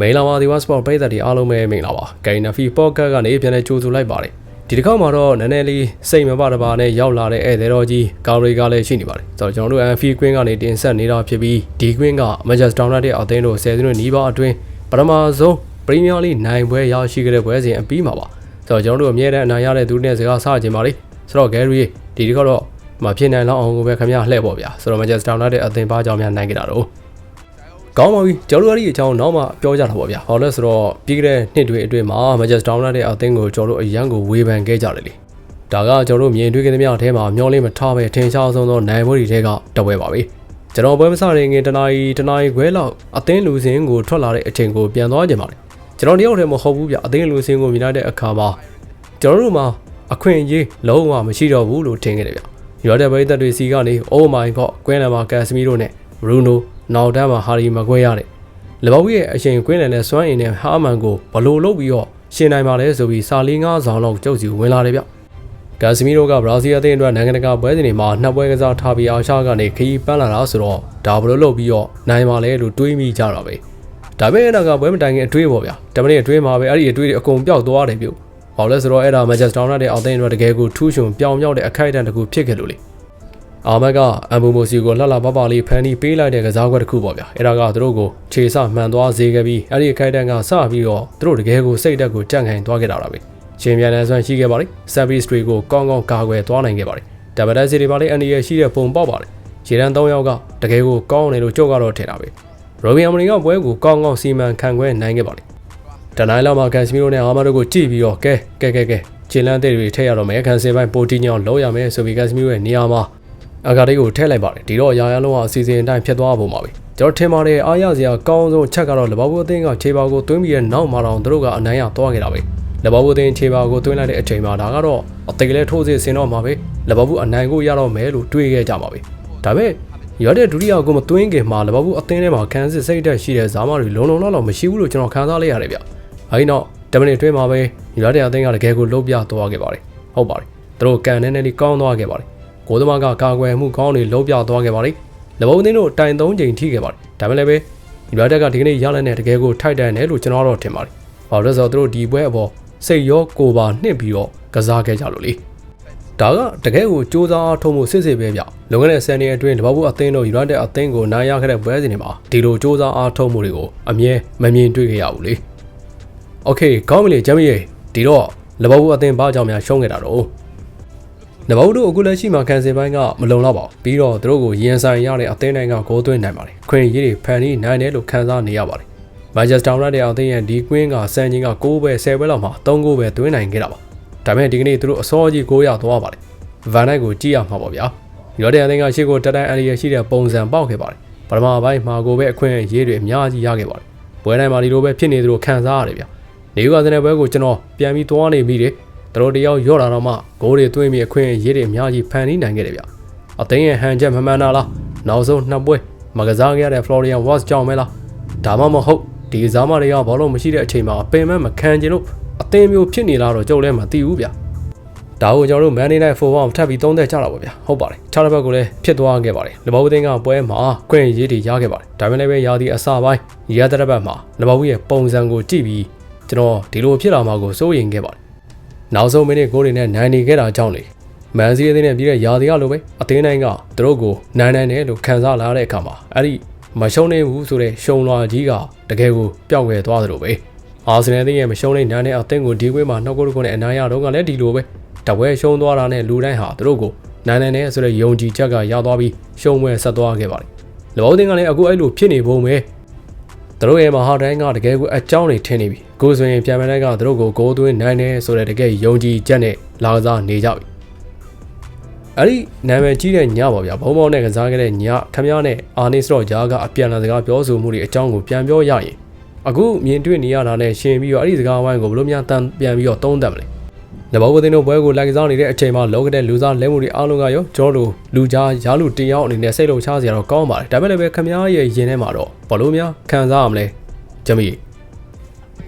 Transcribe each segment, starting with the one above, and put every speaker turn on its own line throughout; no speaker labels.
မိန်လာပါဒီဝါစပေါ့ပရိသတ်တွေအားလုံးပဲမင်္ဂလာပါဂိုင်နဖီပေါ့ကတ်ကနေပြန်လဲကြိုးဆိုလိုက်ပါတယ်ဒီတစ်ခေါက်မှာတော့နည်းနည်းလေးစိတ်မပတပါနဲ့ရောက်လာတဲ့ဧည့်သည်တော်ကြီးကာရီကလည်းရှိနေပါတယ်ဆိုတော့ကျွန်တော်တို့အန်ဖီကွင်းကနေတင်ဆက်နေတာဖြစ်ပြီးဒီကွင်းကမန်ချက်စတာယူနိုက်တက်အသင်းတို့ဆယ်စုနှစ်နီးပါးအတွင်းပထမဆုံးပရီးမီးယားလိနိုင်ပွဲရရှိခဲ့တဲ့ပွဲစဉ်အပြီးမှာပါဆိုတော့ကျွန်တော်တို့အမြဲတမ်းအနိုင်ရတဲ့သူတွေနဲ့စကားဆကြင်ပါလိဆိုတော့ဂယ်ရီဒီတစ်ခေါက်တော့မဖြစ်နိုင်လောက်အောင်ကိုပဲခင်ဗျားလှည့်ပေါ့ဗျာဆိုတော့မန်ချက်စတာယူနိုက်တက်အသင်းပါကြောင့်များနိုင်ကြတာတော့ ကောင်းပါပြီကျွန်တော်တို့အဲ့ဒီအကြောင်းနောက်မှပြောကြတာပေါ့ဗျာဟောလဲဆိုတော့ပြီးခဲ့တဲ့နှစ်တွေအတွင်းမှာ Manchester United အသင်းကိုကျွန်တော်တို့အရန်ကိုဝေဖန်ခဲ့ကြတယ်လေဒါကကျွန်တော်တို့မြင်တွေ့ခဲ့တဲ့မြောက်အထဲမှာမျောလေးမထားပဲထင်ရှားဆုံးသောနိုင်ပွဲတွေထဲကတစ်ပွဲပါပဲကျွန်တော်ပွဲမစတဲ့ငင်တနာရီတနာရီခွဲလောက်အသင်းလူစင်းကိုထွက်လာတဲ့အချိန်ကိုပြန်သွားကြပါလေကျွန်တော်တယောက်တည်းမဟုတ်ဘူးဗျအသင်းလူစင်းကိုမြင်ရတဲ့အခါမှာကျွန်တော်တို့မှာအခွင့်အရေးလုံးဝမရှိတော့ဘူးလို့ထင်ခဲ့တယ်ဗျရွာတဲ့ပရိသတ်တွေစီကနေ Oh my god ကွင်းလန်မှာကန်စမီတို့နဲ့ Bruno နောက်တန်းမှာဟာရီမကွဲရတယ်။လဘောက်ရဲ့အချိန်ကွင်းလန်နဲ့စွမ်းအင်နဲ့ဟာမန်ကိုဘလို့လုပ်ပြီးတော့ရှင်နိုင်ပါလဲဆိုပြီးစာလေးငါးဆောင်လောက်ကြုတ်စီဝင်လာတယ်ဗျ။ဂါစမီရိုကဘရာဇီးအသင်းအတွက်နိုင်ငံတကာပွဲစဉ်တွေမှာနှစ်ပွဲကစားထားပြီးအာရှကနေခရီးပန်းလာတာဆိုတော့ဒါဘလို့လုပ်ပြီးတော့နိုင်ပါလဲလို့တွေးမိကြတာပဲ။ဒါပေမဲ့အဲ့ဒါကပွဲမတိုင်ခင်အတွေးပေါ့ဗျာ။တမန်ရဲ့အတွေးမှာပဲအဲ့ဒီအတွေးတွေအကုန်ပျောက်သွားတယ်ပြု။ဘာလို့လဲဆိုတော့အဲ့ဒါမန်ချက်စတာယူနိုက်တက်အသင်းအတွက်တကယ်ကိုထူးချွန်ပြောင်မြောက်တဲ့အခိုက်အတန့်တစ်ခုဖြစ်ခဲ့လို့လေ။ အာမတ်ကအမ်ဘူမိုစီကိုလှလှပပလေးဖန်တီးပေးလိုက်တဲ့ကစားကွက်တစ်ခုပေါ့ဗျာအဲ့ဒါကသူတို့ကိုခြေဆမှန်သွားစေခဲ့ပြီးအဲ့ဒီအခိုက်အတန့်ကစပြီးတော့သူတို့တကယ်ကိုစိတ်တက်ကိုကြန့်ခိုင်သွားခဲ့တာပဲရှင်ပြန်တဲ့ဆွမ်းရှိခဲ့ပါလိဆပ်ဘီစထရီကိုကောင်းကောင်းကာကွယ်သွားနိုင်ခဲ့ပါလိဒါဗဒက်စီတွေပါလိအန်ဒီရရှိတဲ့ပုံပေါက်ပါလိခြေတန်း၃ယောက်ကတကယ်ကိုကောင်းတယ်လို့ကြုတ်ကတော့ထင်တာပဲရိုဘီအမနီကပွဲကိုကောင်းကောင်းစီမံခန့်ခွဲနိုင်ခဲ့ပါလိတနိုင်လောက်မှာကန်စမီရိုနဲ့အာမတ်တို့ကိုကြည့်ပြီးတော့ကဲကဲကဲကဲခြေလန်းတဲ့တွေထည့်ရတော့မယ်ကန်စင်ပိုင်းပိုတီညောင်းလောက်ရမယ်ဆိုပြီးကန်စမီရိုရဲ့နေရာမှာ အကားလေးကိုထည့်လိုက်ပါတယ်ဒီတော့ရာရန်လုံးကအစီအစဉ်အတိုင်းဖြစ်သွားပုံပါပဲကျွန်တော်ထင်ပါတယ်အားရစရာကောင်းဆုံးချက်ကတော့လဘောဘူးအသင်းကခြေပါကိုသွင်းပြီးတဲ့နောက်မှာတော့သူတို့ကအနိုင်ရသွားခဲ့တာပဲလဘောဘူးအသင်းခြေပါကိုသွင်းလိုက်တဲ့အချိန်မှာဒါကတော့အသေးလေးထိုးစစ်ဆင်တော့မှာပဲလဘောဘူးအနိုင်ကိုရတော့မယ်လို့တွေးခဲ့ကြပါပဲဒါပေမဲ့ရတဲ့ဒုတိယကိုမသွင်းခင်မှာလဘောဘူးအသင်းထဲမှာခန်းစစ်စိတ်တက်ရှိတဲ့ဇာမတွေလုံးလုံးလောက်လောက်မရှိဘူးလို့ကျွန်တော်ခန်းစားလိုက်ရတယ်ဗျအဲဒီနောက်တမန်တွေတွင်းမှာပဲရတဲ့အသင်းကတကယ်ကိုလုံးပြသွားခဲ့ပါတယ်ဟုတ်ပါတယ်သူတို့ကန်နေနေလေးကောင်းသွားခဲ့ပါတယ် ကိုသမားကကာကွယ်မှုကောင်းတွေလုံးပြသွားခဲ့ပါလိ။လဘုံသင်းတို့တိုင်၃ချိန်ထိခဲ့ပါတယ်။ဒါပေမဲ့လည်းပဲယူနိုက်တက်ကဒီကနေ့ရလက်နဲ့တကယ်ကိုထိုက်တန်တယ်လို့ကျွန်တော်တော့ထင်ပါတယ်။ဘာလို့လဲဆိုတော့သူတို့ဒီပွဲအပေါ်စိတ်ရောကိုယ်ပါနှင့်ပြီးတော့ကစားခဲ့ကြလို့လေ။ဒါကတကယ်ကိုစူးစမ်းအားထုတ်မှုစစ်စစ်ပဲဗျ။လုံခဲ့တဲ့ဆန်နေအတွင်းတပတ်ဘူးအသင်းတို့ယူနိုက်တက်အသင်းကိုနိုင်ရခဲ့တဲ့ပွဲစဉ်တွေမှာဒီလိုစူးစမ်းအားထုတ်မှုတွေကိုအမြဲမမြင်တွေ့ခဲ့ရဘူးလေ။ Okay ကောင်းပြီလေဂျမ်းမီရေဒီတော့လဘဘူးအသင်းဘာကြောင့်များရှုံးခဲ့တာတော့ နဘုတ်တို့အခုလက်ရှိမှာကန်စင်ပိုင်းကမလုံလောက်ပါဘူးပြီးတော့သူတို့ကိုရင်ဆိုင်ရတဲ့အသင်းတိုင်းကဂိုးသွင်းနိုင်ပါတယ်ခွင့်ရည်တွေဖန်ပြီးနိုင်တယ်လို့ခန်းစားနေရပါတယ်မန်ချက်စတာယူနိုက်တက်အသင်းရဲ့ဒီကွင်းကစံချင်းက6ပဲ10ပဲလောက်မှာ3ဂိုးပဲသွင်းနိုင်ခဲ့တာပါဒါပေမဲ့ဒီကနေ့သူတို့အစောကြီး9ရသွားပါတယ်ဗန်နိုင်ကိုကြည့်ရမှာပေါ့ဗျာရော်ဒန်အသင်းကရှေ့ကိုတက်တိုင်းအန်ရီရရှိတဲ့ပုံစံပေါက်ခဲ့ပါတယ်ပထမပိုင်းမှာကိုပဲအခွင့်အရေးတွေအများကြီးရခဲ့ပါတယ်ပွဲတိုင်းမှာဒီလိုပဲဖြစ်နေသလိုခံစားရတယ်ဗျနေယူကစတဲ့ပွဲကိုကျွန်တော်ပြန်ပြီးသွားနေမိတယ် သူတို့တယောက်ရော့လာတော့မှဂိုးတွေသွင်းပြီးအခွင့်အရေးတွေအများကြီးဖန်တီးနိုင်ခဲ့တယ်ဗျအသိရဲ့ဟန်ချက်မမှန်တာလားနောက်ဆုံးနှစ်ပွဲမကစားခဲ့ရတဲ့ Florian Watts ကြောင့်မဲလားဒါမှမဟုတ်ဒီကစားမတွေကဘောလုံးမရှိတဲ့အချိန်မှာပင်မမခံကျင်လို့အသင်းမျိုးဖြစ်နေလားတော့ကြုံလဲမသိဘူးဗျဒါကိုကျွန်တော်တို့ Monday Night Football ထပ်ပြီးသုံးသက်ကြတာပါဗျာဟုတ်ပါတယ်ခြားတစ်ဘက်ကိုလည်းဖြစ်သွားခဲ့ပါတယ်လဘောဘူးတင်းကပွဲမှာခွင့်ရေးတွေရခဲ့ပါတယ်ဒါပေမဲ့လည်းရာသီအစပိုင်းရတဲ့ဘက်မှာလဘောဘူးရဲ့ပုံစံကိုကြည့်ပြီးကျွန်တော်ဒီလိုဖြစ်လာမှာကိုစိုးရိမ်ခဲ့ပါတယ် နောက်ဆုံးမိနစ်ကိုးတွေနဲ့နိုင်နေခဲ့တာကြောင့်လေမန်စီအသင်းနဲ့ပြီးတဲ့ရာသီကလိုပဲအသင်းတိုင်းကသူတို့ကိုနိုင်နိုင်တယ်လို့ခံစားလာတဲ့အခါမှာအဲ့ဒီမရှုံးနိုင်ဘူးဆိုတဲ့ရှုံလွာကြီးကတကယ်ကိုပျောက်ွယ်သွားသလိုပဲအာဆင်နယ်အသင်းရဲ့မရှုံးနိုင်နိုင်တဲ့အသင်းကိုဒီကွေးမှာနှုတ်ကုတ်ကုတ်နဲ့အနာရတော့ကလည်းဒီလိုပဲတပွဲရှုံးသွားတာနဲ့လူတိုင်းဟာသူတို့ကိုနိုင်နိုင်တယ်ဆိုတဲ့ယုံကြည်ချက်ကရသွားပြီးရှုံးပွဲဆက်သွားခဲ့ပါတယ်လောဘောတင်ကလည်းအခုအဲ့လိုဖြစ်နေပုံပဲသူတို့ရဲ့မဟာတိုင်းကတကယ်ကိုအကြောင်းတွေထင်နေပြီ ကိုဆိုရင်ပြန်မလိုက်ကသူတို့ကိုဂိုးသွင်းနိုင်တယ်ဆိုတဲ့တကယ်ယုံကြည်ချက်နဲ့လာကစားနေကြပြီအဲ့ဒီနာမည်ကြီးတဲ့ညပါဗျာဘုံဘောင်းနဲ့ကစားခဲ့တဲ့ညခမရနဲ့အာနိစတော့ဂျာကအပြန်လာစကားပြောဆိုမှုတွေအကြောင်းကိုပြန်ပြောရရင်အခုမြင်တွေ့နေရတာနဲ့ရှင်ပြီးတော့အဲ့ဒီစကားဝိုင်းကိုဘယ်လိုများတန်ပြန်ပြီးတော့သုံးသပ်မလဲနဘောကသင်းတို့ဘွဲကိုလိုက်ကစားနေတဲ့အချိန်မှာလောကတဲ့လူစားလဲမှုတွေအားလုံးကရောကျွန်တော်တို့လူကြားရားလူတယောက်အနေနဲ့စိတ်လုံချစရာတော့ကောင်းပါတယ်ဒါပေမဲ့လည်းခမရရဲ့ရင်ထဲမှာတော့ဘလို့များခံစားရမလဲဂျမီ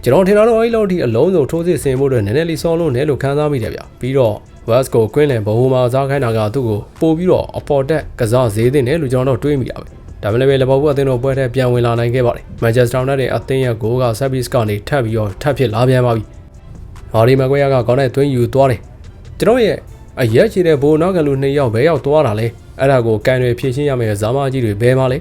ကျွန်တော်ထင်တာတော့အဲ့လောက်ထိအလုံးစုံထိုးစစ်ဆင်ဖို့အတွက်နည်းနည်းလေးစောလို့နဲလို့ခံစားမိတယ်ဗျပြီးတော့ West ကိုကွင်းလင်ဘဟုမှာစားခိုင်းတာကသူ့ကိုပို့ပြီးတော့အပေါ်တက်ကစားဈေးတင်တယ်လို့ကျွန်တော်တို့တွေးမိတာပဲဒါပေမဲ့လည်းလီဗာပူးအသင်းတို့ပွဲထဲပြန်ဝင်လာနိုင်ခဲ့ပါတယ်မန်ချက်စတာယူနိုက်တက်အသင်းရဲ့ဂိုးကဆက်ဗစ်ကနေထပ်ပြီးတော့ထပ်ဖြစ်လာပြန်ပါပြီဟာရီမကွဲယာကကောင်းတဲ့သွင်းယူသွားတယ်ကျွန်တော်ရဲ့အရက်ချီတဲ့ဘိုးနောက်ကန်လူနှစ်ယောက်ဘဲရောက်သွားတာလဲအဲ့ဒါကိုကန်တွေဖြည့်ရှင်းရမယ်ဇာမကြီးတွေဘဲမလဲ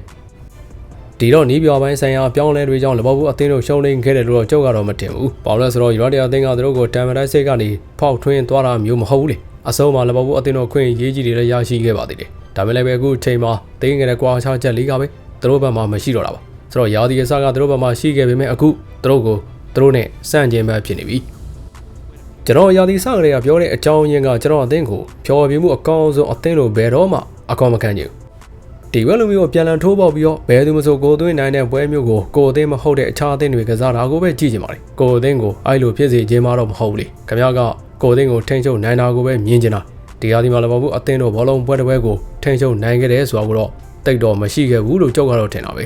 ဒီတော့နီးပြော်ပိုင်းဆိုင်ရာအပြောင်းလဲတွေကြောင့်လီဗာပူးအသင်းတို့ရှုံးနေခဲ့တယ်လို့တော့ကြုတ်ကတော့မတင်ဘူး။ဘာလို့လဲဆိုတော့ယူနိုက်တက်အသင်းကသူတို့ကိုတမ်မန်တိုင်းစိတ်ကနေဖောက်ထွင်းသွားတာမျိုးမဟုတ်ဘူးလေ။အဆုံးမှာလီဗာပူးအသင်းတို့ခွင့်ရေးကြီးတွေလည်းရရှိခဲ့ပါသေးတယ်။ဒါပေမဲ့လည်းအခုချိန်မှာတင်းငယ်တဲ့ကွာခြားချက်လေးကပဲသူတို့ဘက်မှာမရှိတော့တာပါ။ဆိုတော့ရာသီအစားကသူတို့ဘက်မှာရှိခဲ့ပေမဲ့အခုသူတို့ကိုသူတို့နဲ့စန့်ကျင်ဘက်ဖြစ်နေပြီ။ကျွန်တော်ရာသီစကလေးကပြောတဲ့အကြောင်းရင်းကကျွန်တော်အသင်းကိုဖြော်ပြမှုအကောင်းဆုံးအသင်းလိုဘယ်တော့မှအကောင်းမခံချင်ဘူး ဒီဝက်လူမျိုးကိုပြန်လည်ထိုးပေါက်ပြီးတော့ဘယ်သူမှဆိုကိုသွင်းနိုင်တဲ့ပွဲမျိုးကိုကိုအသင်းမဟုတ်တဲ့အခြားအသင်းတွေကစားတာကိုပဲကြည့်ကြပါလေကိုအသင်းကိုအဲ့လိုဖြစ်စေခြင်းမတော့မဟုတ်ဘူးလေခင်ဗျားကကိုအသင်းကိုထိန်းချုပ်နိုင်တာကိုပဲမြင်ချင်တာဒီဟာဒီမှာလည်းမဟုတ်ဘူးအသင်းတို့ဘောလုံးပွဲတစ်ပွဲကိုထိန်းချုပ်နိုင်ခဲ့တယ်ဆိုတာကိုတော့တိတ်တော့မရှိခဲ့ဘူးလို့ကြောက်ကတော့ထင်တာပဲ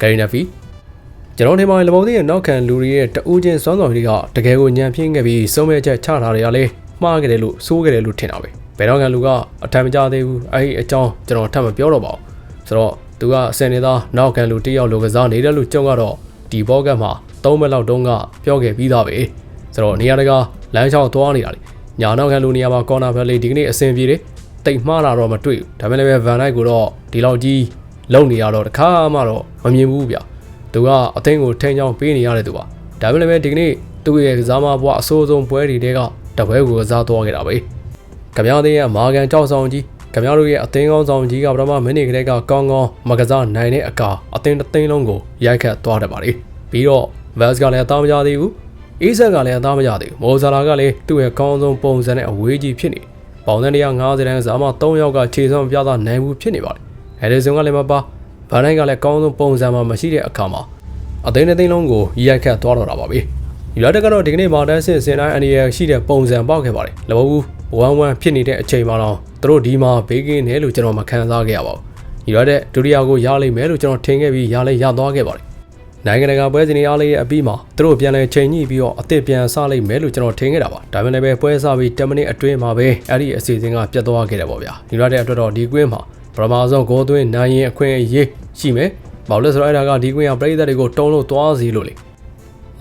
ဂရီနာဖီကျွန်တော်ထင်ပါတယ်လဘောသေးရဲ့နောက်ခံလူတွေရဲ့တဦးချင်းစွမ်းဆောင်တွေကတကယ်ကိုညံပြင်းခဲ့ပြီးစုံမဲ့ချက်ချတာတွေကလည်းမှားခဲ့တယ်လို့စိုးခဲ့တယ်လို့ထင်တာပဲ ဘယ်တော့ကန်လူကအထံမကြသေးဘူးအဲ့ဒီအကြောင်းကျွန်တော်ထပ်မပြောတော့ပါဘူးဆိုတော့သူကအစင်နေသားနောက်ကန်လူတယောက်လိုကစားနေတယ်လို့ကြုံကတော့ဒီဘောကတ်မှာ၃မိနစ်လောက်တုန်းကပြောခဲ့ပြီးသားပဲဆိုတော့နေရာတကာလမ်းချောင်းသွားနေတာလေညာနောက်ကန်လူနေရာမှာကော်နာဘက်လေးဒီကနေ့အဆင်ပြေတယ်တိတ်မှားလာတော့မတွေ့ဘူးဒါပေမဲ့လည်းဗန်နိုက်ကိုတော့ဒီလောက်ကြီးလုံနေရတော့တခါမှတော့မမြင်ဘူးဗျသူကအသင်းကိုထိန်းချောင်းပေးနေရတဲ့သူပါဒါပေမဲ့လည်းဒီကနေ့သူ့ရဲ့ကစားမဘွားအဆိုးဆုံးပွဲတွေတဲကတပွဲကိုကစားသွားခဲ့တာပဲ ကဗျာသေးရဲ့မာကန်ကြောက်ဆောင်ကြီးကဗျားတို့ရဲ့အသင်းကောင်းဆောင်ကြီးကပထမမိနစ်ကလေးကကောင်းကောင်းမကစားနိုင်တဲ့အခါအသင်းတစ်သိန်းလုံးကိုရိုက်ခတ်သွားတယ်ပါလေပြီးတော့ဗက်စ်ကလည်းအသားမကြသေးဘူးအေးဆက်ကလည်းအသားမကြသေးဘူးမော်ဇာလာကလည်းသူ့ရဲ့ကောင်းဆုံးပုံစံနဲ့အဝေးကြီးဖြစ်နေပေါင်သန်း150တန်းဇာမ3ယောက်ကခြေစွမ်းပြသနိုင်မှုဖြစ်နေပါလေအဲဒီဇွန်ကလည်းမပါဘာနိုင်ကလည်းကောင်းဆုံးပုံစံမှာမရှိတဲ့အခါမှာအသိန်းတစ်သိန်းလုံးကိုရိုက်ခတ်သွားတော့တာပါပဲယူနိုက်တက်ကတော့ဒီကနေ့မာတန်ဆင်စင်တိုင်းအန်ဒီရရှိတဲ့ပုံစံပေါက်ခဲ့ပါတယ်လောဘူး 1-1ဖြစ်နေတဲ့အချိန်မှာတော့သူတို့ဒီမှာဘေးကင်းတယ်လို့ကျွန်တော်မခံစားခဲ့ရပါဘူး။ညီရတဲ့ဒုတိယကိုရလိမ့်မယ်လို့ကျွန်တော်ထင်ခဲ့ပြီးရလဲရသွားခဲ့ပါတယ်။နိုင်ငံတကာပွဲစဉ်အားလေးရဲ့အပြီးမှာသူတို့ပြန်လဲချိန်ညှိပြီးတော့အသစ်ပြန်စလိမ့်မယ်လို့ကျွန်တော်ထင်ခဲ့တာပါ။ဒါပေမဲ့လည်းပွဲစားပြီး10မိနစ်အတွင်းမှာပဲအဲ့ဒီအစီအစဉ်ကပြတ်သွားခဲ့တယ်ပေါ့ဗျာ။ညီရတဲ့အတွက်တော့ဒီကွင်းမှာပထမဆုံးဂိုးသွင်းနိုင်ရင်အခွင့်အရေးရှိမယ်။ဘာလို့လဲဆိုတော့အဲ့ဒါကဒီကွင်းကပြည်သက်တွေကိုတုံးလို့သွားစီလို့လေ။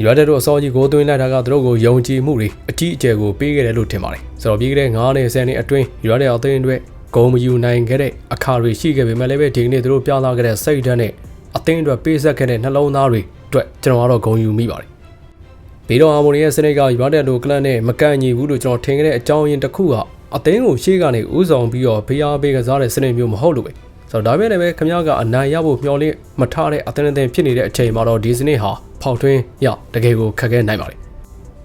ရွာတဲ့တို့အစောကြီးကိုသွင်းလိုက်တာကသူတို့ကိုယုံကြည်မှုတွေအကြီးအကျယ်ကိုပေးခဲ့တယ်လို့ထင်ပါတယ်ဆိုတော့ပြီးခဲ့တဲ့9နှစ်10နှစ်အတွင်းရွာတဲ့အသင်းတွေဂုံမယူနိုင်ခဲ့တဲ့အခါတွေရှိခဲ့ပေမဲ့လည်းပဲဒီကနေ့သူတို့ပြသခဲ့တဲ့စိတ်ဓာတ်နဲ့အသင်းတွေပေးဆက်ခဲ့တဲ့နှလုံးသားတွေအတွက်ကျွန်တော်ကတော့ဂုံယူမိပါတယ်ပြီးတော့အာမိုနီရဲ့စနစ်ကရွာတဲ့တို့ကလပ်နဲ့မကန့်ညီဘူးလို့ကျွန်တော်ထင်ခဲ့တဲ့အကြောင်းရင်းတစ်ခုကအသင်းကိုရှေ့ကနေဥဆောင်ပြီးတော့ဖေးအားပေးကစားတဲ့စနစ်မျိုးမဟုတ်လို့ပဲဆိုတော့ဒါပေမဲ့လည်းခမရကအနိုင်ရဖို့မျှော်လင့်မထားတဲ့အသင်းအသင်းဖြစ်နေတဲ့အချိန်မှာတော့ဒီစနစ်ဟာဖောက်ထွင်းရတကယ်ကိုခက်ခဲနိုင်ပါလေ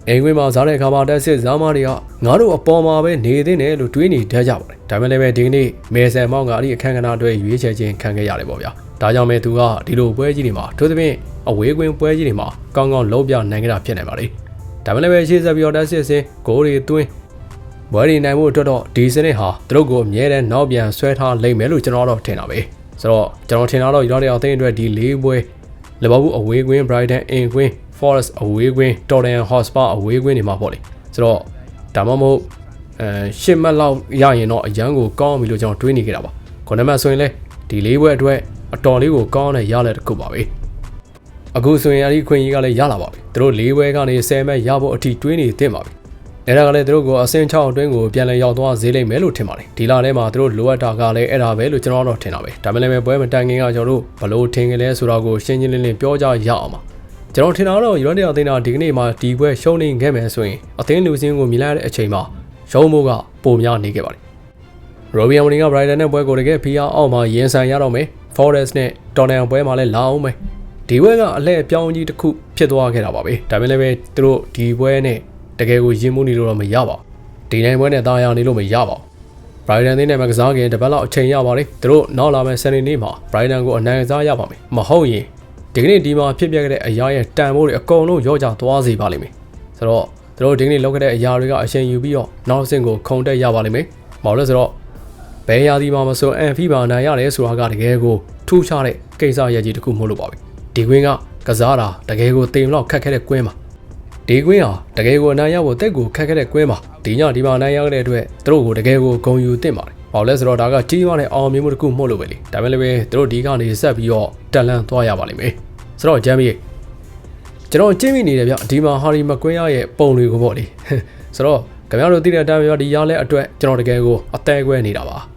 အိမ်ခွင်းမှာစားတဲ့အခါမှာတက်စစ်ဇာမားတွေကငါတို့အပေါ်မှာပဲနေသင့်တယ်လို့တွေးနေတတ်ကြပါတယ်ဒါပေမဲ့လည်းပဲဒီကနေ့မေဆန်မောင်ကအဲ့ဒီအခန်းကဏ္ဍအတွက်ရွေးချယ်ခြင်းခံခဲ့ရတယ်ပေါ့ဗျာဒါကြောင့်ပဲသူကဒီလိုပွဲကြီးတွေမှာထို့သဖြင့်အဝေးကွင်းပွဲကြီးတွေမှာကောင်းကောင်းလုံးပြနိုင်ကြတာဖြစ်နေပါလေဒါပေမဲ့လည်းပဲရှေ့ဆက်ပြီးတော့တက်စစ်စင်ဂိုးတွေသွင်းဘွဲရီနိုင်မှုအတွက်တော့ဒီစနစ်ဟာသူတို့ကိုအမြဲတမ်းနောက်ပြန်ဆွဲထားလိမ့်မယ်လို့ကျွန်တော်တော့ထင်တာပဲဆိုတော့ကျွန်တော်ထင်တာတော့ယူနိုက်တက်အသင်းအတွက်ဒီ၄ပွဲ လီဗာပူးအဝေးကွင်း Brighton အင်ကွင်း Forest အဝေးကွင်း Tottenham Hotspur အဝေးကွင်းတွေမှာပေါ့လေဆိုတော့ဒါမှမဟုတ်အဲရှစ်မှတ်လောက်ရရင်တော့အရန်ကိုကောင်းပြီလို့ကျွန်တော်တွေးနေခဲ့တာပါခုနမှဆိုရင်လေဒီလေးပွဲအတွက်အတော်လေးကိုကောင်းတဲ့ရလက်တစ်ခုပါပဲအခုဆိုရင်အဒီခွင့်ကြီးကလည်းရလာပါပြီသူတို့လေးပွဲကနေ10မှတ်ရဖို့အထိတွေးနေသင့်ပါပြီ အဲ့ဒါကလည်းသူတို့ကိုအဆင့်6အတွင်းကိုပြန်လည်ရောက်သွားစေလိမ့်မယ်လို့ထင်ပါတယ်ဒီလထဲမှာသူတို့လိုအပ်တာကလည်းအဲ့ဒါပဲလို့ကျွန်တော်တော့ထင်တာပဲဒါပေမဲ့ပွဲမတိုင်ခင်ကကျွန်တော်တို့ဘလို့ထင်ကြလဲဆိုတာကိုရှင်းရှင်းလင်းလင်းပြောကြရအောင်ပါကျွန်တော်ထင်တာတော့ယူရိုနီအသင်းသားဒီကနေ့မှာဒီပွဲရှုံးနေခဲ့မယ်ဆိုရင်အသင်းလူစင်းကိုမြင်လိုက်တဲ့အချိန်မှာရှုံးဖို့ကပုံများနေခဲ့ပါတယ်ရိုဘီယံမနီကဘရိုက်တန်နဲ့ပွဲကိုတကယ်ဖီယာအောက်မှာရင်ဆိုင်ရတော့မယ် Forest နဲ့ Tottenham ပွဲမှာလည်းလာအောင်မယ်ဒီပွဲကအလှည့်အပြောင်းကြီးတစ်ခုဖြစ်သွားခဲ့တာပါပဲဒါပေမဲ့လည်းသူတို့ဒီပွဲနဲ့ တကယ်ကိုရင်မှုနေလို့တော့မရပါဘူးဒီနိုင်ပွဲနဲ့တာယာနေလို့မရပါဘူး Brighton သေးနဲ့မကစားခင်တပတ်လောက်အချိန်ရပါလေသူတို့နောက်လာမယ့်စနေနေ့မှာ Brighton ကိုအနိုင်ကစားရပါမယ်မဟုတ်ရင်ဒီကနေ့ဒီမှာဖြစ်ပျက်ခဲ့တဲ့အရာရဲ့တန်ဖိုးတွေအကုန်လုံးရောကြသွားစေပါလိမ့်မယ်ဆိုတော့သူတို့ဒီကနေ့လုပ်ခဲ့တဲ့အရာတွေကအရှင်ယူပြီးတော့နောက်ဆင့်ကိုခုံတက်ရပါလိမ့်မယ်မဟုတ်လို့ဆိုတော့ဘယ်ရာသီမှာမဆိုအန်ဖီဘာနိုင်ရတယ်ဆိုတာကတကယ်ကိုထူးခြားတဲ့ကိစ္စရကြီးတစ်ခုမဟုတ်လို့ပါပဲဒီကွင်းကကစားတာတကယ်ကိုတိမ်လောက်ခက်ခဲတဲ့ကွင်းပါ ဒီကွင်းဟာတကယ်ကိုအနိုင်ရဖို့တက်ကိုခက်ခဲတဲ့ကွင်းပါဒီညဒီမှာအနိုင်ရတဲ့အတွက်သူတို့ကိုတကယ်ကိုဂုံယူသင့်ပါတယ်။ဘာလို့လဲဆိုတော့ဒါကကြီးမားတဲ့အောင်မြင်မှုတစ်ခုမှုလို့ပဲလေ။ဒါပေမဲ့လည်းပဲသူတို့ဒီကနေဆက်ပြီးတော့တက်လန့်သွားရပါလိမ့်မယ်။ဆိုတော့ဂျမ်မီကျွန်တော်ကြည့်မိနေတယ်ဗျဒီမှာဟာရီမကွင်းရရဲ့ပုံတွေကိုပေါ့လေ။ဆိုတော့ခင်ဗျားတို့သိတဲ့အတိုင်းပဲဒီရလဲအတွက်ကျွန်တော်တကယ်ကိုအသေးကွဲနေတာပါ။